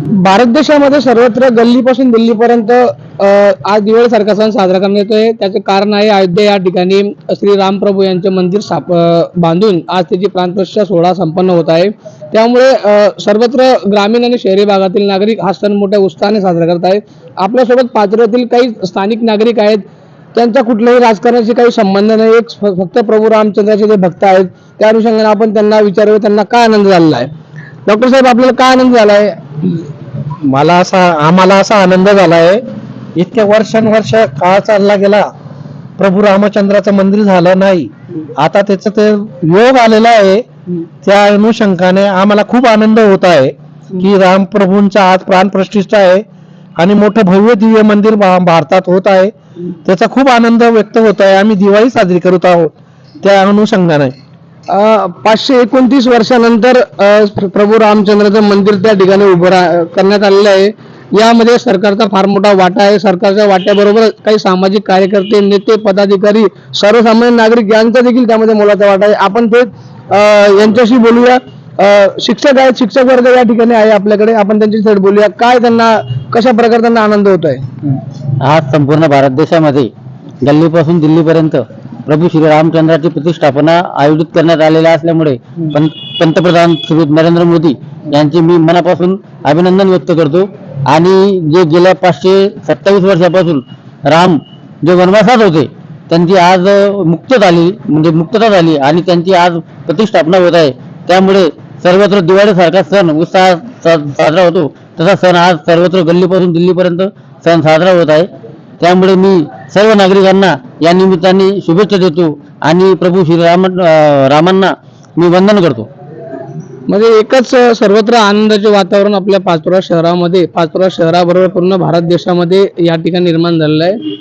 भारत देशामध्ये सर्वत्र गल्लीपासून दिल्लीपर्यंत आज दिवाळी सारखा सण साजरा करण्यात येतोय. त्याचे कारण आहे अयोध्या या ठिकाणी श्री रामप्रभू यांचे मंदिर बांधून आज त्याची प्राणप्रतिष्ठा सोहळा संपन्न होत आहे. त्यामुळे सर्वत्र ग्रामीण आणि शहरी भागातील नागरिक हा सण मोठ्या उत्साहाने साजरा करत आहेत. आपल्यासोबत पाचऱ्यातील काही स्थानिक नागरिक आहेत. त्यांचा कुठल्याही राजकारणाशी काही संबंध नाही. एक फक्त प्रभू रामचंद्राचे जे भक्त आहेत त्या अनुषंगाने आपण त्यांना विचारूया त्यांना काय आनंद झालेला आहे? डॉक्टर साहेब आपल्याला काय आनंद झाला आहे मला असा आम्हाला असा आनंद झाला आहे इतक्या वर्षानुवर्ष काळ चालला गेला. प्रभू रामचंद्राचं मंदिर झालं नाही. आता त्याचं ते योग आलेला आहे. त्या अनुषंगाने आम्हाला खूप आनंद होत आहे की रामप्रभूंचा आज प्राणप्रतिष्ठा आहे आणि मोठं भव्य दिव्य मंदिर भा- भारतात होत आहे. त्याचा खूप आनंद व्यक्त होत आहे. आम्ही दिवाळी साजरी करत आहोत. त्या अनुषंगाने पाचशे एकोणतीस वर्षानंतर प्रभू रामचंद्राचं मंदिर त्या ठिकाणी उभं करण्यात आलेलं आहे. यामध्ये सरकारचा फार मोठा वाटा आहे. सरकारच्या वाट्याबरोबर काही सामाजिक कार्यकर्ते नेते पदाधिकारी सर्वसामान्य नागरिक यांचा देखील त्यामध्ये मोलाचा वाटा आहे. आपण ते यांच्याशी बोलूया. शिक्षक आहेत शिक्षक वर्ग या ठिकाणी आहे आपल्याकडे. आपण त्यांची थेट बोलूया. काय त्यांना कशा प्रकारे त्यांना आनंद होत आहे आज संपूर्ण भारत देशामध्ये गल्लीपासून दिल्लीपर्यंत प्रभू श्री रामचंद्राची प्रतिष्ठापना आयोजित करण्यात आलेल्या असल्यामुळे पंतप्रधान श्री नरेंद्र मोदी यांचे मी मनापासून अभिनंदन व्यक्त करतो. आणि जे गेल्या पाचशे सत्तावीस वर्षापासून राम जे वनवासात होते त्यांची आज मुक्त झाली म्हणजे मुक्तता झाली आणि त्यांची आज प्रतिष्ठापना होत आहे. त्यामुळे सर्वत्र दिवाळीसारखा सण उत्साह सा- साजरा होतो. तसा सण आज सर्वत्र गल्लीपासून दिल्लीपर्यंत सण साजरा होत आहे. त्यामुळे मी सर्व नागरिकांना या निमित्ताने शुभेच्छा देतो आणि प्रभू श्रीराम रामांना मी वंदन करतो. म्हणजे एकच सर्वत्र आनंदाचे वातावरण आपल्या पाचोरा शहरामध्ये पाचोरा शहराबरोबर पूर्ण भारत देशामध्ये या ठिकाणी निर्माण झालेलं आहे.